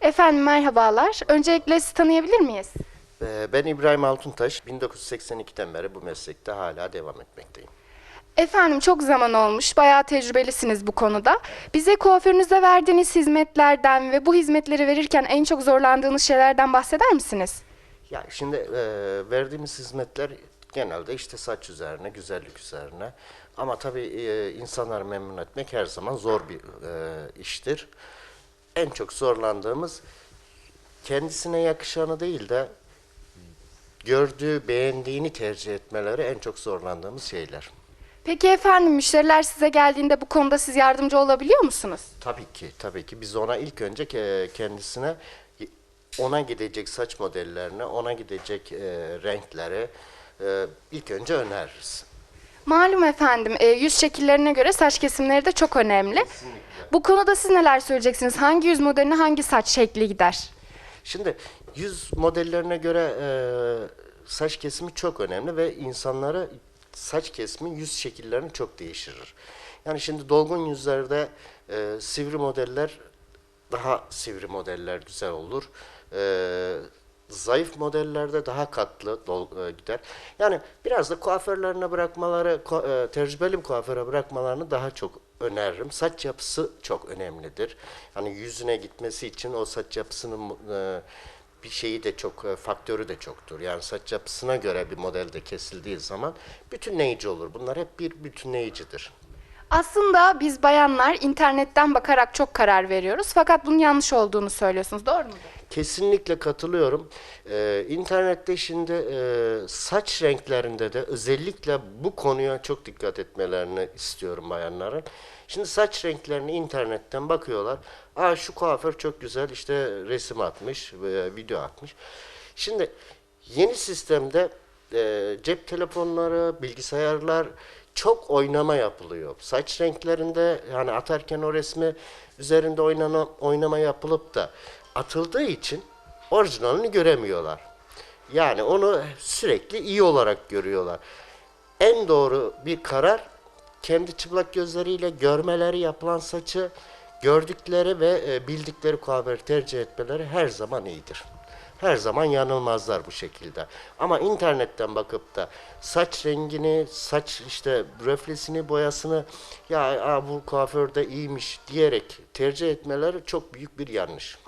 Efendim merhabalar. Öncelikle sizi tanıyabilir miyiz? Ee, Ben İbrahim Altuntaş. 1982'den beri bu meslekte hala devam etmekteyim. Efendim çok zaman olmuş. Bayağı tecrübelisiniz bu konuda. Bize kuaförünüze verdiğiniz hizmetlerden ve bu hizmetleri verirken en çok zorlandığınız şeylerden bahseder misiniz? Ya şimdi e, verdiğimiz hizmetler genelde işte saç üzerine, güzellik üzerine. Ama tabii e, insanları memnun etmek her zaman zor bir e, iştir. En çok zorlandığımız kendisine yakışanı değil de gördüğü, beğendiğini tercih etmeleri en çok zorlandığımız şeyler. Peki efendim müşteriler size geldiğinde bu konuda siz yardımcı olabiliyor musunuz? Tabii ki, tabii ki. Biz ona ilk önce ke- kendisine ona gidecek saç modellerini, ona gidecek e, renkleri e, ilk önce öneririz. Malum efendim e, yüz şekillerine göre saç kesimleri de çok önemli. Bu konuda siz neler söyleyeceksiniz? Hangi yüz modeline hangi saç şekli gider? Şimdi yüz modellerine göre e, saç kesimi çok önemli ve insanları saç kesimi yüz şekillerini çok değiştirir. Yani şimdi dolgun yüzlerde e, sivri modeller daha sivri modeller güzel olur. E, zayıf modellerde daha katlı e, gider. Yani biraz da kuaförlerine bırakmaları, e, tecrübeli kuaföre bırakmalarını daha çok öneririm. Saç yapısı çok önemlidir. Yani yüzüne gitmesi için o saç yapısının e, bir şeyi de çok, faktörü de çoktur. Yani saç yapısına göre bir modelde kesildiği zaman bütünleyici olur. Bunlar hep bir bütünleyicidir. Aslında biz bayanlar internetten bakarak çok karar veriyoruz. Fakat bunun yanlış olduğunu söylüyorsunuz. Doğru mu? Kesinlikle katılıyorum. Ee, internette şimdi e, saç renklerinde de özellikle bu konuya çok dikkat etmelerini istiyorum bayanların. Şimdi saç renklerini internetten bakıyorlar. Aa şu kuaför çok güzel işte resim atmış, e, video atmış. Şimdi yeni sistemde e, cep telefonları, bilgisayarlar çok oynama yapılıyor. Saç renklerinde yani atarken o resmi üzerinde oynama, oynama yapılıp da atıldığı için orijinalini göremiyorlar. Yani onu sürekli iyi olarak görüyorlar. En doğru bir karar kendi çıplak gözleriyle görmeleri yapılan saçı gördükleri ve e, bildikleri kuaförü tercih etmeleri her zaman iyidir. Her zaman yanılmazlar bu şekilde. Ama internetten bakıp da saç rengini, saç işte röflesini, boyasını ya bu kuaförde iyiymiş diyerek tercih etmeleri çok büyük bir yanlış.